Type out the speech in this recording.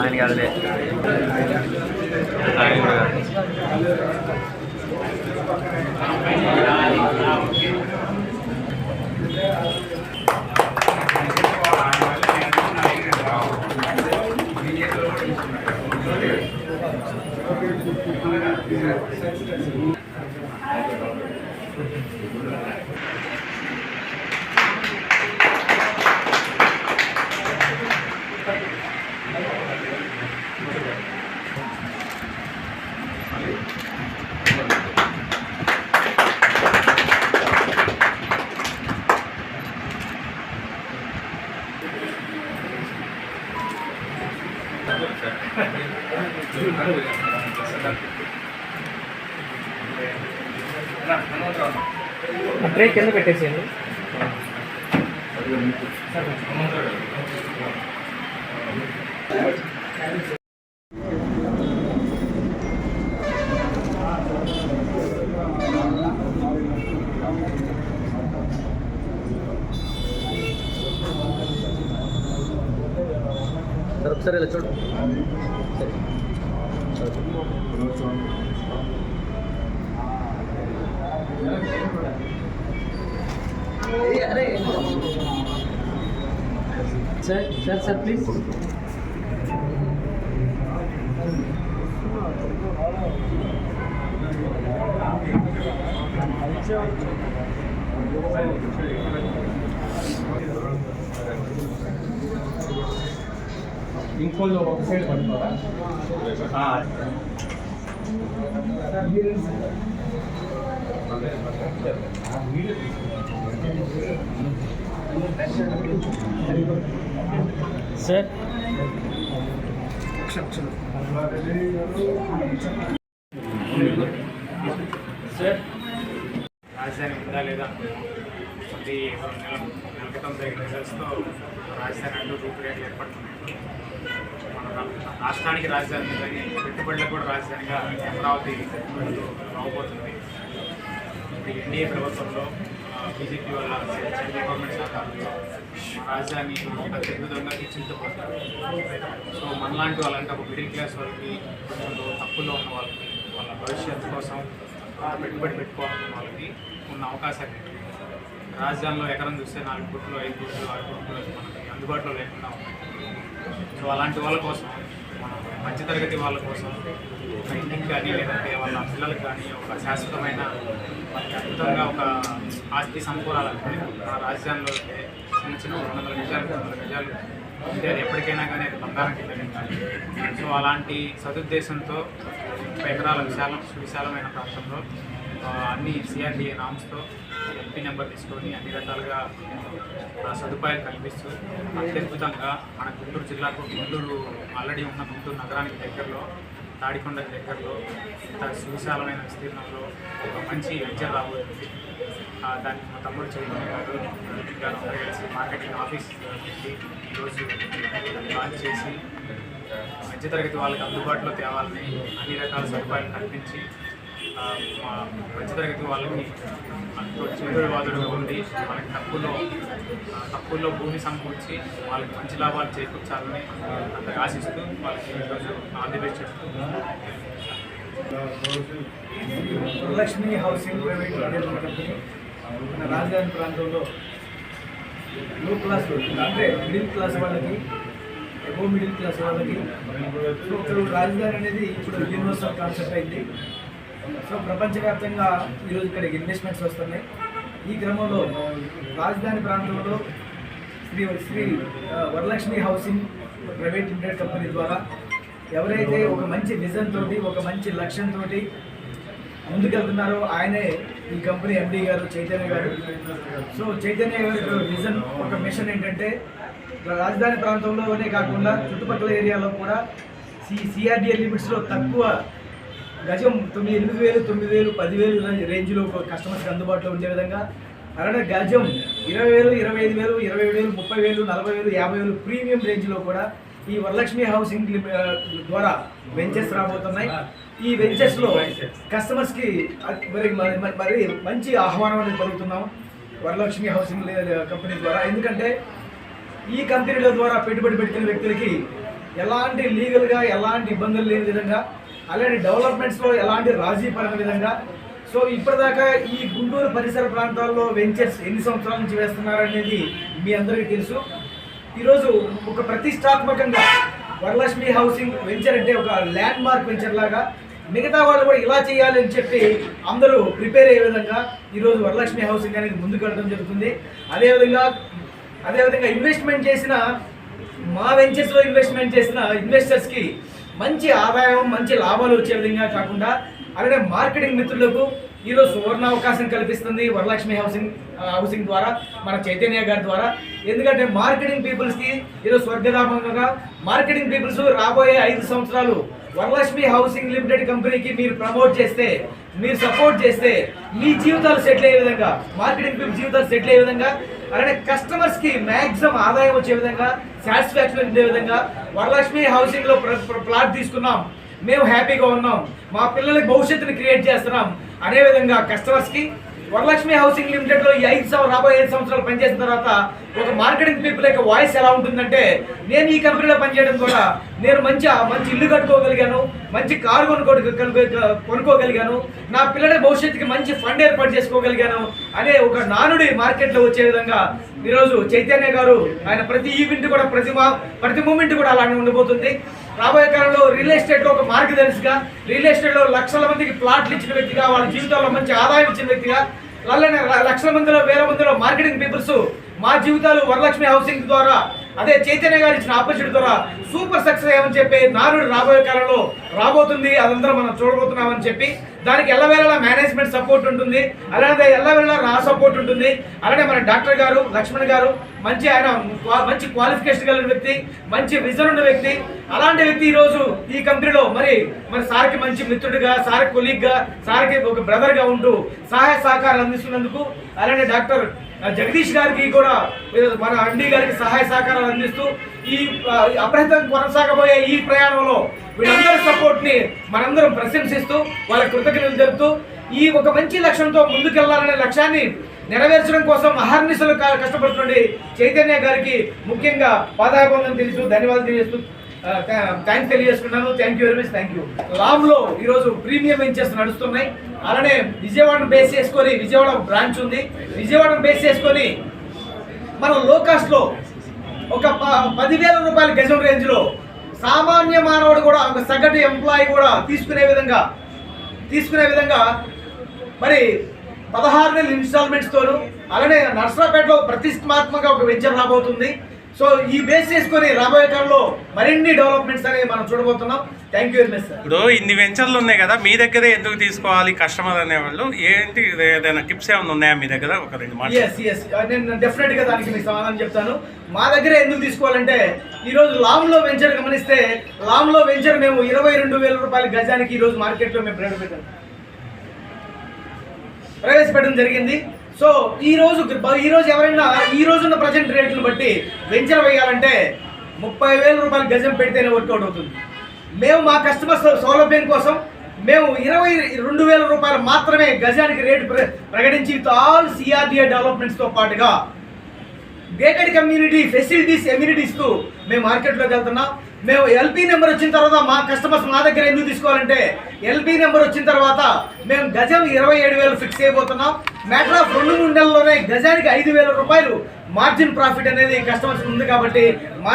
ఆయన కాదులే ఆయన కూడా కాదు ట్రే కింద పెట్టేసేయండి. సార్ సరే ఇలా చూడు సార్ సార్ సార్ ప్లీజ్ ఇంకోళ్ళు ఒక సైడ్ పడుకోరా సార్. సార్. కొద్ది నెల నెల క్రితం జరిగిన రిజల్ట్స్తో రాజధాని అంటూ రూపురేఖలు ఏర్పడుతున్నాయి. మన రాష్ట్రానికి రాజధాని కానీ పెట్టుబడులకు కూడా రాజధానిగా అమరావతి రాబోతుంది. ఇప్పుడు ఎన్డీఏ ప్రభుత్వంలో బీజేపీ వల్ల సెంట్రల్ గవర్నమెంట్ సహకారంలో రాజధాని అత్యద్భుతంగా తీర్చిదిద్దబోతుంది సో మనలాంటి వాళ్ళంటే ఒక మిడిల్ క్లాస్ వాళ్ళకి కొంచెం తప్పుల్లో ఉన్న వాళ్ళకి వాళ్ళ భవిష్యత్తు కోసం పెట్టుబడి పెట్టుకోవాలన్న వాళ్ళకి ఉన్న అవకాశాలు ఏంటి? రాజధానిలో ఎకరం చూస్తే నాలుగు కోట్లు ఐదు కోట్లు ఆరు కోట్లు మనకి అందుబాటులో లేకుండా ఉన్నాయి. సో అలాంటి వాళ్ళ కోసం మన మధ్యతరగతి వాళ్ళ కోసం ఒక ఇంటికి కానీ లేదంటే వాళ్ళ పిల్లలకు కానీ ఒక శాశ్వతమైన అద్భుతంగా ఒక ఆస్తి సమకూరాలంటే మన రాజధానిలో అయితే చిన్న చిన్న రెండు వందల నిజాలు రెండు వందల నిజాలు అంటే అది ఎప్పటికైనా కానీ అది బంగారం కింద సో అలాంటి సదుద్దేశంతో ఎకరాల విశాలం సువిశాలమైన ప్రాంతంలో అన్ని సిఆర్డిఏ నామ్స్తో ఎంపీ నెంబర్ తీసుకొని అన్ని రకాలుగా సదుపాయాలు కల్పిస్తూ అత్యద్భుతంగా మన గుంటూరు జిల్లాకు గుంటూరు ఆల్రెడీ ఉన్న గుంటూరు నగరానికి దగ్గరలో తాడికొండ దగ్గరలో ఇంత సువిశాలమైన విస్తీర్ణంలో ఒక మంచి వెంచర్ రాబోతుంది. దానికి మా తమ్ముడు చైతన్య గారు గారు కలిసి మార్కెటింగ్ ఆఫీస్ ఈరోజు లాంచ్ చేసి మధ్యతరగతి వాళ్ళకి అందుబాటులో తేవాలని అన్ని రకాల సదుపాయాలు కల్పించి మధ్యతరగతి వాళ్ళకి అంతో చేదువాదుడుగా ఉండి వాళ్ళకి తక్కువలో తక్కువలో భూమి సమకూర్చి వాళ్ళకి మంచి లాభాలు చేకూర్చాలని అంతగా ఆశిస్తూ వాళ్ళకి ఈరోజు Andhra Pradesh the Lakshmi housing private limited company మన రాజధాని ప్రాంతంలో లో క్లాస్ అంటే మిడిల్ క్లాస్ వాళ్ళకి ఎబో మిడిల్ క్లాస్ వాళ్ళకి. ఇప్పుడు రాజధాని అనేది ఇప్పుడు యూనివర్సల్ కాన్సెప్ట్ అయింది. సో ప్రపంచవ్యాప్తంగా ఈరోజు ఇక్కడ ఇన్వెస్ట్మెంట్స్ వస్తున్నాయి. ఈ క్రమంలో రాజధాని ప్రాంతంలో Sri Sri Varalakshmi housing private limited company ద్వారా ఎవరైతే ఒక మంచి విజన్ తోటి ఒక మంచి లక్ష్యంతో ముందుకెళ్తున్నారో ఆయనే ఈ కంపెనీ ఎండి గారు చైతన్య గారు. సో చైతన్య గారి విజన్ ఒక మిషన్ ఏంటంటే రాజధాని ప్రాంతంలోనే కాకుండా చుట్టుపక్కల ఏరియాలో కూడా సి సిఆర్డిఏ లిమిట్స్లో తక్కువ గజం తొమ్మిది ఎనిమిది వేలు తొమ్మిది వేలు పదివేలు రేంజ్లో కస్టమర్స్కి అందుబాటులో ఉండే విధంగా. అలానే గజం ఇరవై వేలు ఇరవై ఐదు వేలు ఇరవై వేలు ముప్పై వేలు నలభై వేలు యాభై వేలు ప్రీమియం రేంజ్లో కూడా ఈ వరలక్ష్మి హౌసింగ్ ద్వారా వెంచర్స్ రాబోతున్నాయి. ఈ వెంచర్స్లో కస్టమర్స్కి మరి మరి- మరి- మరి మంచి ఆహ్వానం అనేది పలుకుతున్నాం వరలక్ష్మి హౌసింగ్ కంపెనీ ద్వారా. ఎందుకంటే ఈ కంపెనీల ద్వారా పెట్టుబడి పెట్టిన వ్యక్తులకి ఎలాంటి లీగల్గా ఎలాంటి ఇబ్బందులు లేని విధంగా అలాంటి డెవలప్మెంట్స్లో ఎలాంటి రాజీ పడిన విధంగా. సో ఇప్పటిదాకా ఈ గుంటూరు పరిసర ప్రాంతాల్లో వెంచర్స్ ఎన్ని సంవత్సరాల నుంచి వేస్తున్నారనేది మీ అందరికీ తెలుసు. ఈరోజు ఒక ప్రతిష్టాత్మకంగా వరలక్ష్మి హౌసింగ్ వెంచర్ అంటే ఒక ల్యాండ్ మార్క్ వెంచర్ లాగా మిగతా వాళ్ళు కూడా ఇలా చేయాలి అని చెప్పి అందరూ ప్రిపేర్ అయ్యే విధంగా ఈరోజు వరలక్ష్మి హౌసింగ్ అనేది ముందుకు వెళ్ళడం జరుగుతుంది. అదేవిధంగా అదేవిధంగా ఇన్వెస్ట్మెంట్ చేసిన మా వెంచర్స్లో ఇన్వెస్ట్మెంట్ చేసిన ఇన్వెస్టర్స్కి మంచి ఆదాయం మంచి లాభాలు వచ్చే విధంగా కాకుండా అలాగే మార్కెటింగ్ మిత్రులకు ఈరోజు సువర్ణ అవకాశం కల్పిస్తుంది వరలక్ష్మి హౌసింగ్ హౌసింగ్ ద్వారా మన చైతన్య గారి ద్వారా. ఎందుకంటే మార్కెటింగ్ పీపుల్స్కి ఈరోజు స్వర్గధామంగా మార్కెటింగ్ పీపుల్స్ రాబోయే ఐదు సంవత్సరాలు వరలక్ష్మి హౌసింగ్ లిమిటెడ్ కంపెనీకి మీరు ప్రమోట్ చేస్తే మీరు సపోర్ట్ చేస్తే మీ జీవితాలు సెటిల్ అయ్యే విధంగా మార్కెటింగ్ పీపుల్ జీవితాలు సెటిల్ అయ్యే విధంగా అలానే కస్టమర్స్కి మాక్సిమం ఆదాయం వచ్చే విధంగా సాటిస్ఫాక్షన్ ఉండే విధంగా వరలక్ష్మి హౌసింగ్లో ప్లాట్ తీసుకున్నాం. మేము హ్యాపీగా ఉన్నాం. మా పిల్లలకి భవిష్యత్తుని క్రియేట్ చేస్తున్నాం. అనే విధంగా కస్టమర్స్కి వరలక్ష్మి హౌసింగ్ లిమిటెడ్లో ఈ ఐదు సంవత్సరాలు రాబోయే ఐదు సంవత్సరాలు పనిచేసిన తర్వాత ఒక మార్కెటింగ్ పీపుల్ యొక్క వాయిస్ ఎలా ఉంటుందంటే నేను ఈ కంపెనీలో పనిచేయడం కూడా నేను మంచి మంచి ఇల్లు కట్టుకోగలిగాను మంచి కారు కొనుక్కో కనుక్కో- కొనుక్కోగలిగాను నా పిల్లల భవిష్యత్తుకి మంచి ఫండ్ ఏర్పాటు చేసుకోగలిగాను అనే ఒక నానుడి మార్కెట్లో వచ్చే విధంగా ఈరోజు చైతన్య గారు ఆయన ప్రతి ఈవెంట్ కూడా ప్రతి ప్రతి మూమెంట్ కూడా అలానే ఉండబోతుంది. రాబోయే కాలంలో రియల్ ఎస్టేట్లో ఒక మార్గదర్శిగా రియల్ ఎస్టేట్లో లక్షల మందికి ప్లాట్లు ఇచ్చిన వ్యక్తిగా వాళ్ళ జీవితాల్లో మంచి ఆదాయం ఇచ్చిన వ్యక్తిగా అలానే లక్షల మందిలో వేల మందిలో మార్కెటింగ్ పీపుల్స్ మా జీవితాలు వరలక్ష్మి హౌసింగ్ ద్వారా అదే చైతన్య గారు ఇచ్చిన ఆపర్చునిటీ ద్వారా సూపర్ సక్సెస్ అయ్యామని చెప్పి నానుడు రాబోయే కాలంలో రాబోతుంది. అదంతా మనం చూడబోతున్నామని చెప్పి దానికి ఎల్లవేళలా మేనేజ్మెంట్ సపోర్ట్ ఉంటుంది. అలానే ఎల్లవేళలా నా సపోర్ట్ ఉంటుంది. అలానే మన డాక్టర్ గారు లక్ష్మణ్ గారు మంచి ఆయన క్వా- మంచి క్వాలిఫికేషన్ కలిగిన వ్యక్తి మంచి విజన్ ఉన్న వ్యక్తి. అలాంటి వ్యక్తి ఈరోజు ఈ కంపెనీలో మరి మరి సార్కి మంచి మిత్రుడిగా సార్ కొలీగ్గా సార్కి ఒక బ్రదర్గా ఉంటూ సహాయ సహకారాలు అందిస్తున్నందుకు అలానే డాక్టర్ జగదీష్ గారికి కూడా మన అండి గారికి సహాయ సహకారాలు అందిస్తూ ఈ అప్రహితం కొనసాగబోయే ఈ ప్రయాణంలో వీళ్ళందరి సపోర్ట్ని మనందరం ప్రశంసిస్తూ వాళ్ళ కృతజ్ఞతలు జరుపుతూ ఈ ఒక మంచి లక్ష్యంతో ముందుకెళ్ళాలనే లక్ష్యాన్ని నెరవేర్చడం కోసం అహర్నిశలు కష్టపడుతుండే చైతన్య గారికి ముఖ్యంగా పాదాభివందనం తెలుసు ధన్యవాదాలు తెలియజేస్తూ thanks తెలియజేసుకున్నాను thank you very much thank you రామ్లో ఈరోజు ప్రీమియం వెంచర్స్ నడుస్తున్నాయి. అలానే విజయవాడను బేస్ చేసుకొని విజయవాడ బ్రాంచ్ ఉంది. విజయవాడను బేస్ చేసుకొని మనం లో ఒక ప- పదివేల రూపాయల గజం రేంజ్లో సామాన్య మానవుడు కూడా ఒక సగటు ఎంప్లాయీ కూడా తీసుకునే విధంగా తీసుకునే విధంగా మరి పదహారు నెలల ఇన్స్టాల్మెంట్స్తోనూ అలానే నర్సరాపేటలో ప్రతిష్టాత్మక ఒక వెంచర్ రాబోతుంది. సో ఈ బేస్ చేసుకొని రాబోయే కాలంలో మరిన్ని డెవలప్మెంట్స్ అనేవి మనం చూడబోతున్నాం. Thank you very much sir ఇప్పుడు ఇన్ని వెంచర్లు ఉన్నాయి కదా మీ దగ్గరే ఎందుకు తీసుకోవాలి కస్టమర్ అనేవాళ్ళు? ఏంటి ఏదైనా టిప్స్ ఏమైనా ఉన్నాయా మీ దగ్గర? ఒక రెండు మాటలు ఎస్ ఎస్ నేను డెఫినెట్గా దానికి మీకు సమాధానం చెప్తాను. మా దగ్గర ఎందుకు తీసుకోవాలంటే ఈ రోజు లామ్లో వెంచర్ గమనిస్తే లామ్లో వెంచర్ మేము ఇరవై రెండు వేల రూపాయల గజానికి ఈ రోజు మార్కెట్లో మేము ప్రవేశపెట్టాం. ప్రవేశపెట్టడం జరిగింది. సో ఈ రోజు ఈ రోజు ఎవరైనా ఈ రోజున్న ప్రజెంట్ రేట్లను బట్టి వెంచర్ వేయాలంటే ముప్పై వేల రూపాయలు గజం పెడితేనే వర్కౌట్ అవుతుంది. మేము మా కస్టమర్స్ సౌలభ్యం కోసం మేము ఇరవై రెండు వేల రూపాయలు మాత్రమే గజానికి రేటు ప్ర ప్రకటించి ఆల్ సిఆర్డిఏ డెవలప్మెంట్స్తో పాటుగా గేటెడ్ కమ్యూనిటీ ఫెసిలిటీస్ ఎమ్యూనిటీస్కు మేము మార్కెట్లోకి వెళ్తున్నాం. మేము ఎల్పీ నెంబర్ వచ్చిన తర్వాత మా కస్టమర్స్ మా దగ్గర ఎందుకు తీసుకోవాలంటే ఎల్పీ నెంబర్ వచ్చిన తర్వాత మేము గజం ఇరవై ఏడు వేలు ఫిక్స్ అయిపోతున్నాం మ్యాటర్ ఆఫ్ రెండు మూడు నెలల్లోనే గజానికి ఐదు వేల రూపాయలు మార్జిన్ ప్రాఫిట్ అనేది కస్టమర్స్ ఉంది కాబట్టి మా